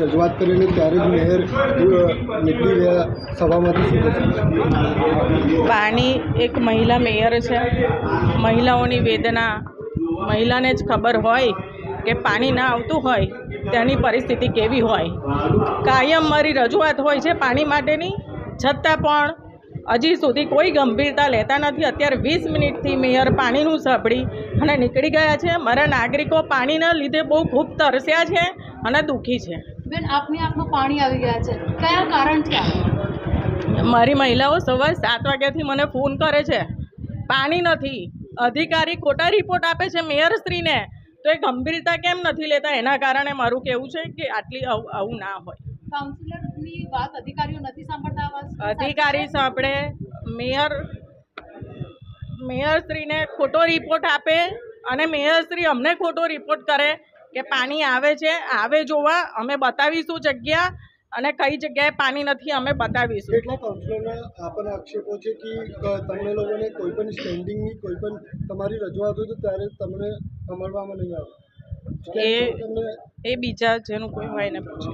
રજૂઆત કરીને ત્યારે જ મેયર નીકળી ગયા સભામાંથી પાણી એક મહિલા મેયર છે. મહિલાઓની વેદના, મહિલાને જ ખબર હોય કે પાણી ના આવતું હોય, તેની પરિસ્થિતિ કેવી હોય. કાયમ મારી રજૂઆત હોય છે પાણી માટેની. છતાં પણ હજી સુધી કોઈ ગંભીરતા લેતા નથી. અત્યારે વીસ મિનિટથી મેયર પાણીનું સાંભળી અને નીકળી ગયા છે. મારા નાગરિકો પાણીના લીધે બહુ ખૂબ તરસ્યા છે. અને દુઃખી છે. બેન આપની આંખમાં પાણી આવી ગયા છે. કયા કારણ છે? મારી મહિલાઓ સવાર સાત વાગ્યાથી મને ફોન કરે છે. પાણી નથી. અધિકારી ખોટા રિપોર્ટ આપે છે મેયર સ્ત્રીને તો એ ગંભીરતા કેમ નથી લેતા? એના કારણે મારું કહેવું છે કે આટલી આવું ના હોય. કાઉન્સિલરની વાત અધિકારીઓ નથી સાંભળતા અધિકારી સાંભળે. મેયર મેયર સ્ત્રીને ખોટો રિપોર્ટ આપે અને મેયર સ્ત્રી અમને ખોટો રિપોર્ટ કરે. કે પાણી આવે છે આવે જોવા અમે બતાવીશું જગ્યા અને કઈ જગ્યાએ પાણી નથી અમે બતાવીશું. કેટલા કાઉન્સિલરના આપણને આક્ષેપો છે કે તમને લોકોને કોઈ પણ સ્ટેન્ડિંગની કોઈ પણ તમારી રજૂઆત હોય તો ત્યારે તમને સાંભળવામાં નહીં આવે? એ એ બીજા જેનું કોઈ હોય ને પૂછે.